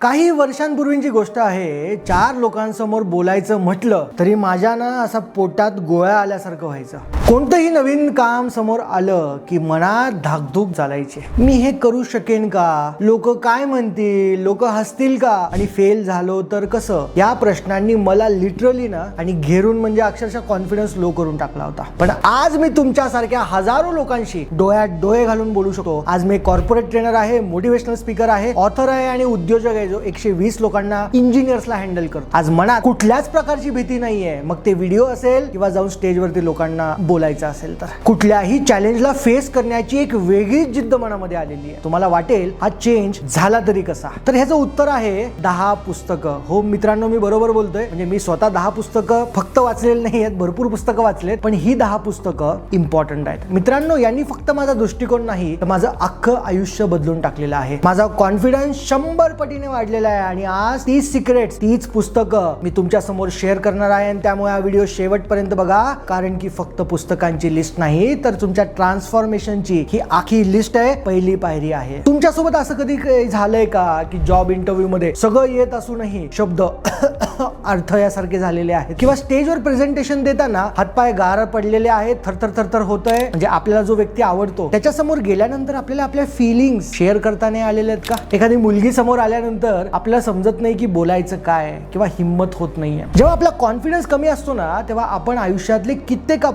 काही वर्षांपूर्वीची गोष्ट आहे चार लोकांसमोर बोलायचं म्हटलं तरी माझ्या ना असा पोटात गोळ्या आल्यासारखं व्हायचं. कोणतंही नवीन काम समोर आलं की मनात धाकधूक चालायची मी हे करू शकेन का? लोक काय म्हणतील? लोक हसतील का? आणि फेल झालो तर कसं? या प्रश्नांनी मला लिटरली ना आणि घेरून म्हणजे अक्षरशः कॉन्फिडन्स लो करून टाकला होता. पण आज मी तुमच्यासारख्या हजारो लोकांशी डोळ्यात डोळे घालून बोलू शकतो. आज मी कॉर्पोरेट ट्रेनर आहे मोटिवेशनल स्पीकर आहे ऑथर आहे आणि उद्योजक आहे जो एकशे वीस लोकांना इंजिनियर्सला हँडल करतो. आज मनात कुठल्याच प्रकारची भीती नाहीये. मग ते व्हिडिओ असेल किंवा जाऊन स्टेजवरती लोकांना बोल बोलायचं असेल तर. कुठल्याही चॅलेंजला फेस करण्याची एक वेगळीच जिद्द मनामध्ये आलेली आहे. तुम्हाला वाटेल हा चेंज झाला तरी कसा? तर ह्याचं उत्तर आहे दहा पुस्तकं. हो मित्रांनो मी बरोबर बोलतोय. म्हणजे मी स्वतः दहा पुस्तकं फक्त वाचलेली नाही आहेत भरपूर पुस्तकं वाचलेत. पण ही दहा पुस्तकं इम्पॉर्टंट आहेत. मित्रांनो यांनी फक्त माझा दृष्टिकोन नाही तर माझं अख्खं आयुष्य बदलून टाकलेलं आहे. माझा कॉन्फिडन्स शंभर पटीने वाढलेला आहे. आणि आज तीच सिक्रेट तीच पुस्तकं मी तुमच्यासमोर शेअर करणार आहे. आणि त्यामुळे हा व्हिडिओ शेवटपर्यंत बघा कारण की फक्त पुस्तक पुस्तकांची लिस्ट नाही तर तुमच्या ट्रान्सफॉर्मेशनची ही आखी लिस्ट आहे पहिली पायरी आहे. तुमच्यासोबत असं कधी झालंय का की जॉब इंटरव्ह्यू मध्ये सगळं येत असूनही शब्द अर्थ यासारखे झालेले आहेत? किंवा स्टेजवर प्रेझेंटेशन देताना हातपाय गार पडलेले आहेत थरथर थरथर होतंय? म्हणजे आपल्याला जो व्यक्ती आवडतो त्याच्यासमोर गेल्यानंतर आपल्याला आपल्या फिलिंग शेअर करता नाही आलेले आहेत का? एखादी मुलगी समोर आल्यानंतर आपल्याला समजत नाही की बोलायचं काय किंवा हिंमत होत नाहीये. जेव्हा आपला कॉन्फिडन्स कमी असतो ना तेव्हा आपण आयुष्यातले कित्येक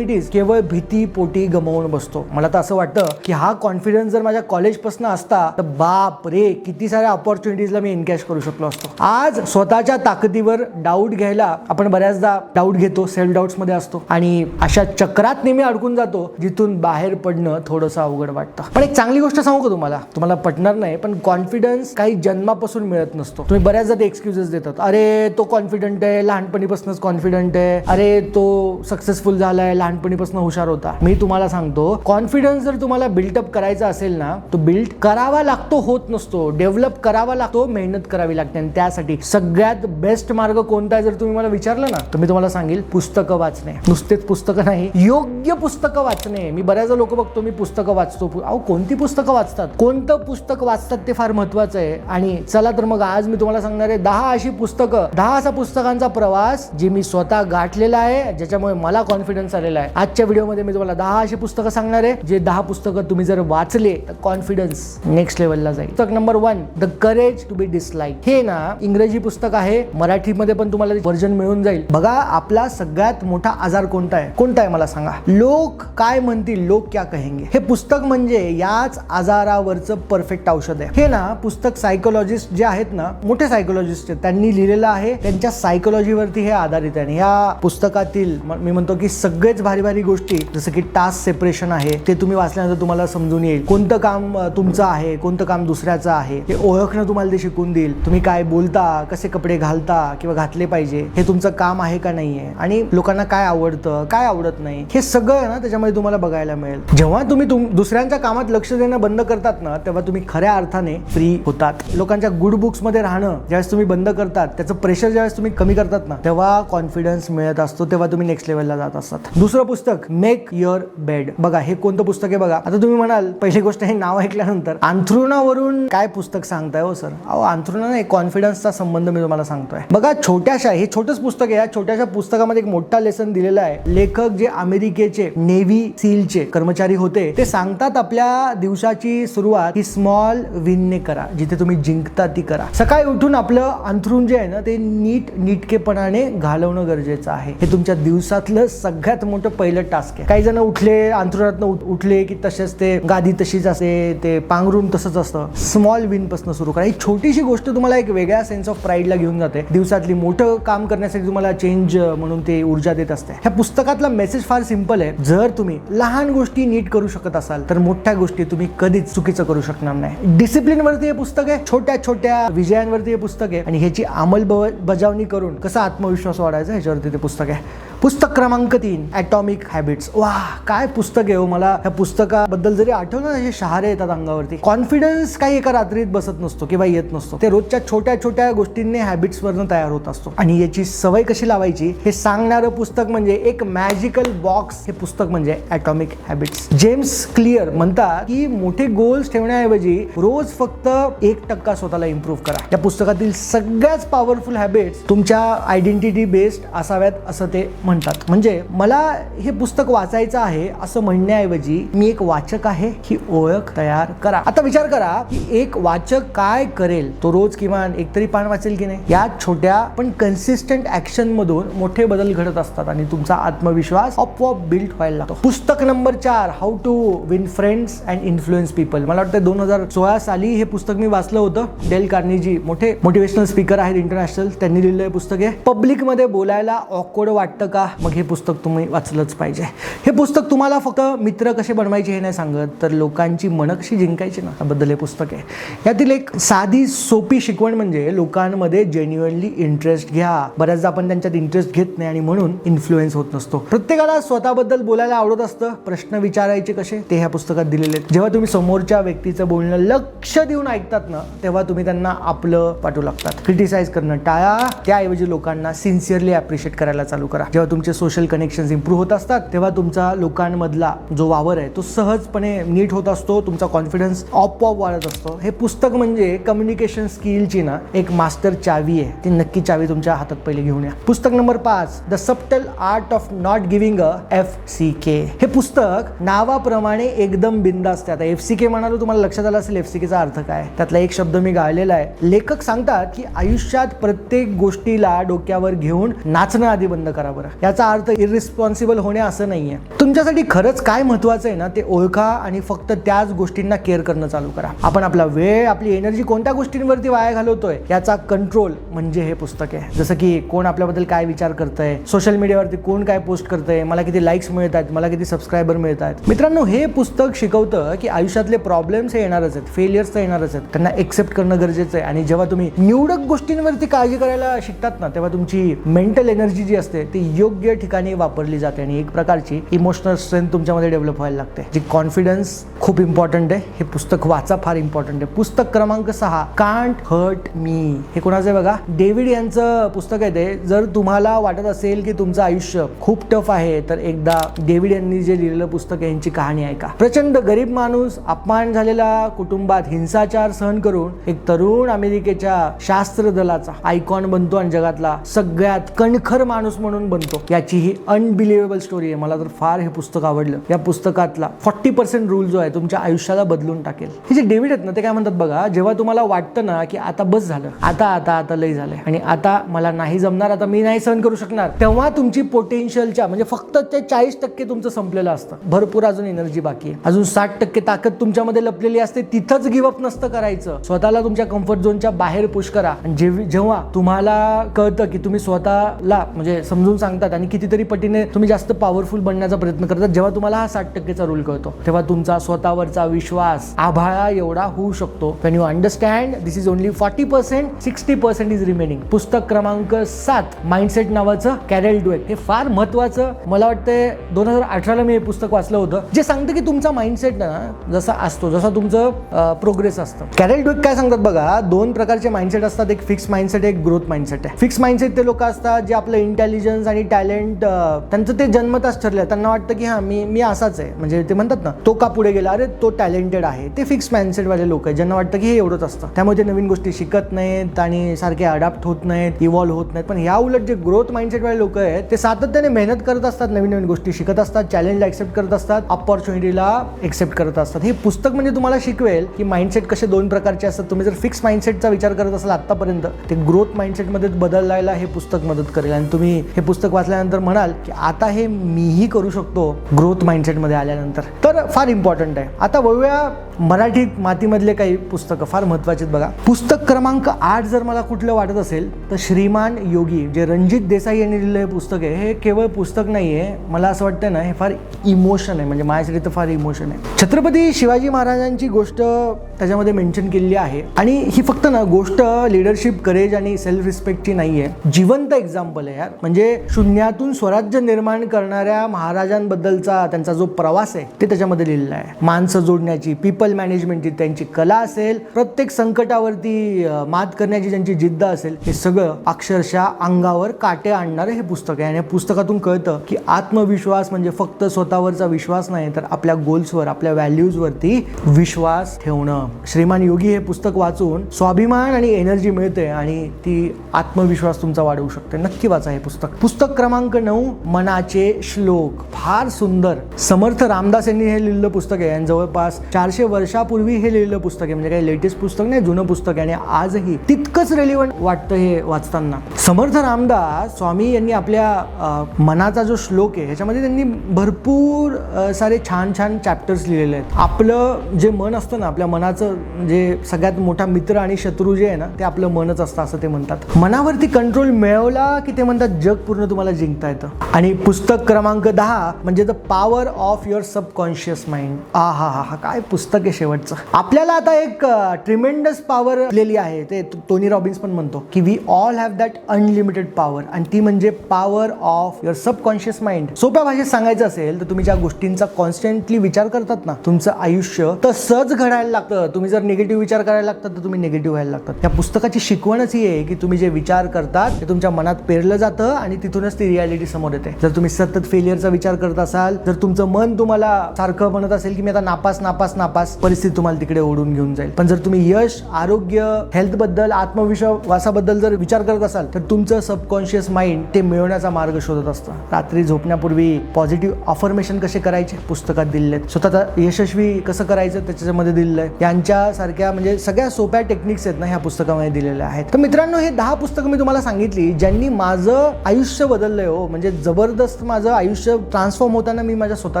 ऑपॉर्च्युनिटीज केवळ भीती पोटी गमावून बसतो. मला तर असं वाटतं की हा कॉन्फिडन्स जर माझ्या कॉलेजपासून असता तर बाप रे किती साऱ्या ऑपॉर्च्युनिटीजला मी एनकॅश करू शकलो असतो. आज स्वतःच्या ताकदीवर डाऊट घ्यायला आपण बऱ्याचदा डाऊट घेतो सेल्फ डाऊट्समध्ये असतो. आणि अशा चक्रात नेहमी अडकून जातो जिथून बाहेर पडणं थोडंसं अवघड वाटतं. पण एक चांगली गोष्ट सांगू का तुम्हाला? तुम्हाला पटणार नाही पण कॉन्फिडन्स काही जन्मापासून मिळत नसतो. तुम्ही बऱ्याचदा ते एक्सक्युजेस देतात. अरे तो कॉन्फिडंट आहे लहानपणीपासूनच कॉन्फिडंट आहे. अरे तो सक्सेसफुल झालाय लहानपणीपासून हुशार होता. मी तुम्हाला सांगतो कॉन्फिडन्स जर तुम्हाला बिल्टअप करायचा असेल ना तो बिल्ड करावा लागतो होत नसतो. डेव्हलप करावा लागतो मेहनत करावी लागते. आणि त्यासाठी सगळ्यात बेस्ट मार्ग कोणता आहे जर तुम्ही मला विचारलं ना तर मी तुम्हाला सांगेल पुस्तकं वाचणे. नुसतेच पुस्तकं नाही योग्य पुस्तकं वाचणे. मी बऱ्याच लोक बघतो मी पुस्तकं वाचतो. अहो कोणती पुस्तकं वाचतात? कोणतं पुस्तक वाचतात ते फार महत्वाचं आहे. आणि चला तर मग आज मी तुम्हाला सांगणार आहे दहा अशी पुस्तकं दहा असा पुस्तकांचा प्रवास जे मी स्वतः गाठलेला आहे ज्याच्यामुळे मला कॉन्फिडन्स आलेला आहे. आजच्या व्हिडिओमध्ये मी तुम्हाला दहा अशी पुस्तकं सांगणार आहे. जे दहा पुस्तकं तुम्ही जर वाचले तर कॉन्फिडन्स नेक्स्ट लेवलला जाईल. पुस्तक number one the courage to be dislike हे ना इंग्रजी पुस्तक आहे. मराठीमध्ये पण तुम्हाला व्हर्जन मिळून जाईल. बघा आपला सगळ्यात मोठा आजार कोणता आहे? कोणता आहे मला सांगा. लोक काय म्हणतील लोक क्या कहेंगे? हे पुस्तक म्हणजे याच आजारावरचं परफेक्ट औषध आहे. हे ना पुस्तक सायकोलॉजिस्ट जे आहेत ना मोठे सायकोलॉजिस्ट आहेत. त्यांनी लिहिलेलं आहे. त्यांच्या सायकोलॉजीवरती हे आधारित आहे. आणि या पुस्तकातील मी म्हणतो की सगळेच भारी भारी गोष्टी जसं की टास्क सेपरेशन आहे ते तुम्ही वाचल्यानंतर तुम्हाला समजून येईल. कोणतं काम तुमचं आहे कोणतं काम दुसऱ्याचं आहे हे ओळखणं तुम्हाला ते शिकून देईल. तुम्ही काय बोलता कसे कपडे घालता किंवा घातले पाहिजे हे तुमचं काम आहे का नाहीये? आणि लोकांना काय आवडतं काय आवडत नाही हे सगळं ना त्याच्यामध्ये तुम्हाला बघायला मिळेल. जेव्हा तुम्ही तुम दुसऱ्यांच्या कामात लक्ष देणं बंद करतात ना तेव्हा तुम्ही खऱ्या अर्थाने फ्री होतात. लोकांच्या गुड बुक्समध्ये राहणं ज्यावेळेस तुम्ही बंद करतात त्याचं प्रेशर ज्यावेळेस तुम्ही कमी करतात ना तेव्हा कॉन्फिडन्स मिळत असतो तेव्हा तुम्ही नेक्स्ट लेवलला जात असतात. दुसरं पुस्तक मेक युअर बेड बघा हे कोणतं पुस्तक आहे बघा. आता तुम्ही म्हणाल पहिली गोष्ट हे नाव ऐकल्यानंतर. अंथरुणावरून काय पुस्तक सांगताय हो सर? अहो अंथरुणा एक कॉन्फिडन्सचा संबंध मी तुम्हाला सांगतोय. बघा छोट्याशा हे छोटंच पुस्तक आहे या छोट्याशा पुस्तकामध्ये एक मोठा लेसन दिलेला आहे. लेखक जे अमेरिकेचे नेव्ही सीलचे कर्मचारी होते ते सांगतात आपल्या दिवसाची सुरुवात ही स्मॉल विनने करा. जिथे तुम्ही जिंकता ती करा. सकाळी उठून आपलं अंथरुण जे आहे ना ते नीट नीटकेपणाने घालवणं गरजेचं आहे. हे तुमच्या दिवसातलं सगळ्यात मोठं पहिलं टास्क आहे. काही जण उठले अंतरुणातनं उठले की तसेच ते गादी तशीच असते ते पांघरून तसंच असतं. स्मॉल विनपासून सुरू करा. ही छोटीशी गोष्ट तुम्हाला एक वेगळ्या सेन्स ऑफ प्राईडला घेऊन जाते. दिवसातली मोठं काम करण्यासाठी तुम्हाला चेंज म्हणून ते ऊर्जा देत असते. ह्या पुस्तकातला मेसेज फार सिंपल आहे. जर तुम्ही लहान गोष्टी नीट करू शकत असाल तर मोठ्या गोष्टी तुम्ही कधीच चुकीचं करू शकणार नाही. डिसिप्लिन वरती हे पुस्तक आहे. छोट्या छोट्या विजयांवरती हे पुस्तक आहे. आणि ह्याची अंमलबजावणी करून कसा आत्मविश्वास वाढायचा ह्याच्यावरती ते पुस्तक आहे. पुस्तक क्रमांक तीन ॲटॉमिक हॅबिट्स वा काय पुस्तक आहे हो मला. ह्या पुस्तकाबद्दल जरी आठवलं हे शहारे येतात अंगावरती. कॉन्फिडन्स काही एका रात्रीत बसत नसतो किंवा येत नसतो. ते रोजच्या छोट्या छोट्या गोष्टींनी हॅबिट्स वरनं तयार होत असतो. आणि याची सवय कशी लावायची हे सांगणारं पुस्तक म्हणजे एक मॅजिकल बॉक्स हे पुस्तक म्हणजे ॲटॉमिक हॅबिट्स जेम्स क्लिअर म्हणतात की मोठे गोल्स ठेवण्याऐवजी रोज फक्त एक टक्का स्वतःला इम्प्रूव्ह करा. या पुस्तकातील सगळ्याच पॉवरफुल हॅबिट्स तुमच्या आयडेंटिटी बेस्ड असाव्यात असं ते म्हणतात. म्हणजे मला हे पुस्तक वाचायचं आहे असं म्हणण्याऐवजी मी एक वाचक आहे ही ओळख तयार करा. आता विचार करा की एक वाचक काय करेल? तो रोज किमान एक तरी पान वाचेल की नाही? या छोट्या पण कन्सिस्टंट ऍक्शन मधून मोठे बदल घडत असतात आणि तुमचा आत्मविश्वास आपोआप बिल्ड व्हायला लागतो. पुस्तक नंबर चार how to win friends and influence people मला वाटतं दोन हजार सोळा साली हे पुस्तक मी वाचलं होतं. डेल कार्निजी मोठे मोटिवेशनल स्पीकर आहेत इंटरनॅशनल त्यांनी लिहिलेलं पुस्तक आहे. पब्लिकमध्ये बोलायला ऑकवर्ड वाटतं का? मग हे पुस्तक तुम्ही वाचलंच पाहिजे. हे पुस्तक तुम्हाला फक्त मित्र कसे बनवायचे हे नाही सांगत तर लोकांची मनकशी जिंकायची ना त्याबद्दल हे पुस्तक आहे. यातील एक साधी सोपी शिकवण म्हणजे लोकांमध्ये जेन्युअनली इंटरेस्ट घ्या. बऱ्याचदा आपण त्यांच्यात इंटरेस्ट घेत नाही आणि म्हणून इन्फ्लुएन्स होत नसतो. प्रत्येकाला स्वतःबद्दल बोलायला आवडत असतं. प्रश्न विचारायचे कसे? ते ह्या पुस्तकात दिलेले आहेत. जेव्हा तुम्ही समोरच्या व्यक्तीचं बोलणं लक्ष देऊन ऐकतात ना तेव्हा तुम्ही त्यांना आपलं पाठवू लागतात. क्रिटिसाइज करणं टाळा. त्याऐवजी लोकांना सिन्सिअरली अप्रिशिएट करायला चालू करा. जेव्हा तुमचे सोशल कनेक्शन इम्प्रूव्ह होत असतात तेव्हा तुमचा लोकांमधला जो वावर आहे तो सहजपणे नीट होत असतो तुमचा कॉन्फिडन्स ऑप वाढत असतो. हे पुस्तक म्हणजे कम्युनिकेशन स्किलची ना एक मास्टर चावी आहे. ती नक्की चावी तुमच्या हातात पहिले घेऊन या. पुस्तक नंबर पाच the subtle art of not giving a F C K हे पुस्तक नावाप्रमाणे एकदम बिंदास्त असते आता एफ सी के म्हणालो तुम्हाला लक्षात आलं असेल एफ सी केचा अर्थ काय? त्यातला एक शब्द मी गाळलेला आहे. लेखक सांगतात की आयुष्यात प्रत्येक गोष्टीला डोक्यावर घेऊन नाचणं आधी बंद करा बरं. याचा अर्थ इरिस्पॉन्सिबल होणे असं नाही आहे तुमच्यासाठी खरंच काय महत्वाचं आहे ना ते ओळखा आणि फक्त त्याच गोष्टींना केअर करणं चालू करा. आपण आपला वेळ आपली एनर्जी कोणत्या गोष्टींवरती वाया घालवतोय याचा कंट्रोल म्हणजे हे पुस्तक आहे. जसं की कोण आपल्याबद्दल काय विचार करतंय सोशल मीडियावरती कोण काय पोस्ट करतंय मला किती लाईक्स मिळत आहेत मला किती सबस्क्रायबर मिळत आहेत मित्रांनो हे पुस्तक शिकवतं की आयुष्यातले प्रॉब्लेम्स हे येणारच आहेत फेलियर्स तर येणारच आहेत. त्यांना एक्सेप्ट करणं गरजेचं आहे आणि जेव्हा तुम्ही निवडक गोष्टींवरती काळजी करायला शिकतात ना तेव्हा तुमची मेंटल एनर्जी जी असते ती योग्य ठिकाणी वापरली जाते आणि एक प्रकारची इमोशनल स्ट्रेंथ तुमच्यामध्ये डेव्हलप व्हायला लागते. जी कॉन्फिडन्स खूप इम्पॉर्टंट आहे. हे पुस्तक वाचा फार इम्पॉर्टंट आहे. पुस्तक क्रमांक सहा कांट हर्ट मी हे कोणाचं आहे बघा? डेव्हिड यांचं पुस्तक आहे ते. जर तुम्हाला वाटत असेल की तुमचं आयुष्य खूप टफ आहे तर एकदा डेव्हिड यांनी जे लिहिलेलं पुस्तक आहे यांची कहाणी ऐका. प्रचंड गरीब माणूस अपमान झालेला कुटुंबात हिंसाचार सहन करून एक तरुण अमेरिकेच्या शास्त्र दलाचा आयकॉन बनतो आणि जगातला सगळ्यात कणखर माणूस म्हणून बनतो. याची ही अनबिलिव्हेबल स्टोरी आहे. मला तर फार हे पुस्तक आवडलं. या पुस्तकातला फॉर्टी पर्सेंट रूल जो आहे तुमच्या आयुष्याला बदलून टाकेल. हे जे डेव्हिड आहेत ना ते काय म्हणतात बघा जेव्हा तुम्हाला वाटतं ना की आता बस झालं आता आता आता लय झालंय. आणि आता मला नाही जमणार आता मी नाही सहन करू शकणार. तेव्हा तुमची पोटेन्शियलच्या म्हणजे फक्त ते चाळीस टक्के तुमचं संपलेलं असतं. भरपूर अजून एनर्जी बाकी आहे. अजून साठ टक्के ताकद तुमच्यामध्ये लपलेली असते. तिथंच गिवअप नसतं करायचं. स्वतःला तुमच्या कम्फर्ट झोनच्या बाहेर पुश करा. आणि जेव्हा जेव्हा तुम्हाला कळतं की तुम्ही स्वतःला म्हणजे समजून सांगतात आणि कितीतरी पटीने तुम्ही जास्त पॉवरफुल बनण्याचा प्रयत्न करतात जेव्हा तुम्हाला हा साठ टक्केचा रूल कळतो. तेव्हा तुमचा स्वतःवरचा विश्वास आभाळा एवढा होऊ शकतो. When you understand this is only forty percent sixty percent is remaining पुस्तक क्रमांक सात माइंडसेट नावाचं कॅरेल डुएट हे फार महत्वाचं मला वाटतंय दोन हजार अठराला मी हे पुस्तक वाचलं होतं जे सांगतं की तुमचा माइंडसेट ना जसा असतो जसा तुमचं प्रोग्रेस असतं. कॅरेल डुएट काय सांगतात बघा दोन प्रकारचे माइंडसेट असतात. एक फिक्स माइंडसेट एक ग्रोथ माइंडसेट आहे. फिक्स माइंडसेट ते लोक असतात जे आपलं इंटेलिजन्स आणि टॅलेंट त्यांचं ते जन्मताच ठरलं त्यांना वाटतं की हां मी मी असाच आहे. म्हणजे ते म्हणतात ना तो का पुढे गेला? अरे तो टॅलेंटेड आहे. ते फिक्स माइंडसेटवाले लोक आहेत ज्यांना वाटतं की हे एवढंच असतं. त्यामुळे ते नवीन गोष्टी शिकत नाहीत आणि सारखे अडॅप्ट होत नाहीत इव्हॉल्व्ह होत नाहीत. पण ह्या उलट जे ग्रोथ माइंडसेटवाले लोक आहेत ते सातत्याने मेहनत करत असतात नवीन नवीन गोष्टी शिकत असतात चॅलेंजला ॲक्सेप्ट करत असतात अपॉर्च्युनिटीला एक्सेप्ट करत असतात. हे पुस्तक म्हणजे तुम्हाला शिकवेल की माइंडसेट कसे दोन प्रकारचे असतात. तुम्ही जर फिक्स माइंडसेटचा विचार करत असाल आतापर्यंत ते ग्रोथ माइंडसेटमध्ये बदलायला हे पुस्तक मदत करेल. आणि तुम्ही हे पुस्तक वाचल्यानंतर म्हणाल की आता हे मीही करू शकतो ग्रोथ माइंडसेटमध्ये आल्यानंतर. तर फार इम्पॉर्टंट आहे. आता वळूया मराठीत मातीमधले काही पुस्तकं फार महत्त्वाचे आहेत बघा. पुस्तक क्रमांक आठ जर मला कुठलं वाटत असेल तर श्रीमान योगी जे रणजित देसाई यांनी लिहिलेलं हे पुस्तक आहे. हे केवळ पुस्तक नाही आहे. मला असं वाटतं ना हे फार इमोशन आहे. म्हणजे माझ्यासाठी तर फार इमोशन आहे. छत्रपती शिवाजी महाराजांची गोष्ट त्याच्यामध्ये मेन्शन केलेली आहे. आणि ही फक्त ना गोष्ट लिडरशिप करेज आणि सेल्फ रिस्पेक्टची नाही आहे जिवंत एक्झाम्पल आहे यार. म्हणजे शून्यातून स्वराज्य निर्माण करणाऱ्या महाराजांबद्दलचा त्यांचा जो प्रवास आहे ते त्याच्यामध्ये लिहिलेला आहे. माणसं जोडण्याची पीपल मॅनेजमेंटची त्यांची कला असेल प्रत्येक संकटावरती मात करण्याची ज्यांची जिद्द असेल हे सगळं अक्षरशः अंगावर काटे आणणारं हे पुस्तक आहे. आणि या पुस्तकातून कळतं की आत्मविश्वास म्हणजे फक्त स्वतःवरचा विश्वास नाही तर आपल्या गोल्सवर आपल्या व्हॅल्यूजवरती विश्वास ठेवणं. श्रीमान योगी हे पुस्तक वाचून स्वाभिमान आणि एनर्जी मिळते आणि ती आत्मविश्वास तुमचा वाढवू शकते. नक्की वाचा हे पुस्तक. पुस्तक क्रमांक नऊ मनाचे श्लोक. फार सुंदर. समर्थ रामदास यांनी हे लिहिलेलं पुस्तक आहे. आणि जवळपास चारशे वर्ष वर्षापूर्वी हे लिहिलेलं पुस्तक आहे म्हणजे काही लेटेस्ट पुस्तक नाही जुनं पुस्तक आहे. आणि आजही तितकंच रेलिव्हंट वाटतं हे वाचताना. समर्थ रामदास स्वामी यांनी आपल्या मनाचा जो श्लोक आहे ह्याच्यामध्ये त्यांनी भरपूर सारे छान छान चॅप्टर्स लिहिलेले आहेत. आपलं जे मन असतं ना आपल्या मनाचं जे सगळ्यात मोठा मित्र आणि शत्रू जे आहे ना ते आपलं मनच असतं असं ते म्हणतात. मनावरती कंट्रोल मिळवला की ते म्हणतात जग पूर्ण तुम्हाला जिंकता येतं. आणि पुस्तक क्रमांक दहा म्हणजे the power of your subconscious mind आ हा हा हा काय पुस्तक आहे शेवटचं. आपल्याला आता एक ट्रिमेंडस पॉवर दिलेली आहे. ते टोनी रॉबिन्स पण म्हणतो की we all have that unlimited power आणि ती म्हणजे power of your subconscious mind सोप्या भाषेत सांगायचं असेल तर तुम्ही ज्या गोष्टींचा कॉन्स्टंटली विचार करतात ना तुमचं आयुष्य तसंच घडायला लागतं. तुम्ही जर निगेटिव्ह विचार करायला लागतात तर तुम्ही निगेटिव्ह व्हायला लागतात. या पुस्तकाची शिकवणच ही आहे की तुम्ही जे विचार करतात ते तुमच्या मनात पेरलं जातं आणि तिथूनच ती रियालिटी समोर येते. जर तुम्ही सतत फेलियरचा विचार करत असाल जर तुमचं मन तुम्हाला सारखं म्हणत असेल की मी आता नापास नापास नापास परिस्थिती तुम्हाला तिकडे ओढून घेऊन जाईल. पण जर तुम्ही यश आरोग्य हेल्थबद्दल आत्मविश्वासाबद्दल जर विचार करत असाल तर तुमचं सबकॉन्शियस माइंड ते मिळवण्याचा मार्ग शोधत असतं. रात्री झोपण्यापूर्वी पॉझिटिव्ह अफर्मेशन कसे करायचे? पुस्तकात दिलेले आहेत. स्वतःचा यशस्वी कसं करायचं? त्याच्यामध्ये दिलेलं आहे. यांच्यासारख्या म्हणजे सगळ्या सोप्या टेक्निक्स आहेत ना ह्या पुस्तकामध्ये दिलेल्या आहेत. तर मित्रांनो हे दहा पुस्तकं मी तुम्हाला सांगितली ज्यांनी माझं आयुष्य बदललंय हो. म्हणजे जबरदस्त माझं आयुष्य ट्रान्सफॉर्म होताना मी माझ्या स्वतः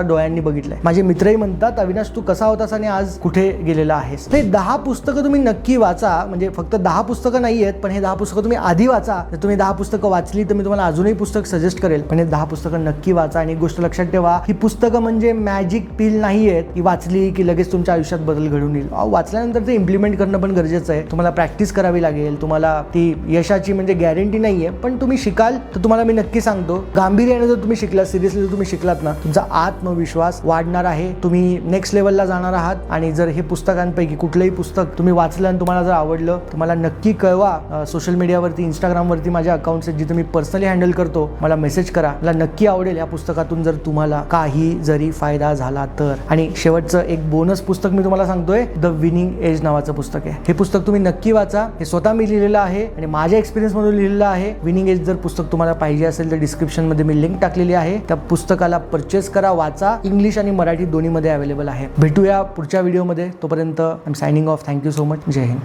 डोळ्यांनी बघितलंय. माझे मित्रही म्हणतात अविनाश तू कसा होतास आणि आज कुठे गेलेला आहेस? हे दहा पुस्तकं तुम्ही नक्की वाचा. म्हणजे फक्त दहा पुस्तकं नाही आहेत पण हे दहा पुस्तकं तुम्ही आधी वाचा. जर तुम्ही दहा पुस्तकं वाचली तर मी तुम्हाला अजूनही पुस्तक सजेस्ट करेल. पण हे दहा पुस्तकं नक्की वाचा आणि एक गोष्ट लक्षात ठेवा ही पुस्तकं म्हणजे मॅजिक पिल नाही आहेत की वाचली की लगेच तुमच्या आयुष्यात बदल घडून येईल. अहो, वाचल्यानंतर ते इम्प्लिमेंट करणं पण गरजेचं आहे. तुम्हाला प्रॅक्टिस करावी लागेल. तुम्हाला ती यशाची म्हणजे गॅरंटी नाही आहे पण तुम्ही शिकाल तर तुम्हाला मी नक्की सांगतो. गांभीर्याने जर तुम्ही शिकलात सिरियसली जर तुम्ही शिकलात ना तुमचा आत्मविश्वास वाढणार आहे. तुम्ही नेक्स्ट लेवलला जाणार आहात. आणि जर हे पुस्तकांपैकी कुठलंही पुस्तक तुम्ही वाचलं आणि तुम्हाला जर आवडलं तर मला नक्की कळवा सोशल मीडियावरती इंस्टाग्रामवरती माझ्या अकाउंट्स आहेत जिथे मी पर्सनली हँडल करतो मला मेसेज करा. मला नक्की आवडेल या पुस्तकातून जर तुम्हाला काही जरी फायदा झाला तर. आणि शेवटचं एक बोनस पुस्तक मी तुम्हाला सांगतोय द विनिंग एज नावाचं पुस्तक आहे. हे पुस्तक तुम्ही नक्की वाचा. हे स्वतः मी लिहिलेलं आहे आणि माझ्या एक्सपिरियन्स मधून लिहिलेलं आहे. विनिंग एज जर पुस्तक तुम्हाला पाहिजे असेल तर डिस्क्रिप्शनमध्ये मी लिंक टाकलेली आहे. त्या पुस्तकाला परचेस करा वाचा. इंग्लिश आणि मराठी दोन्हीमध्ये अवेलेबल आहे. भेटूया पुढच्या पुढच्या व्हिडिओमध्ये. तोपर्यंत I'm signing off thank you so much Jai Hind.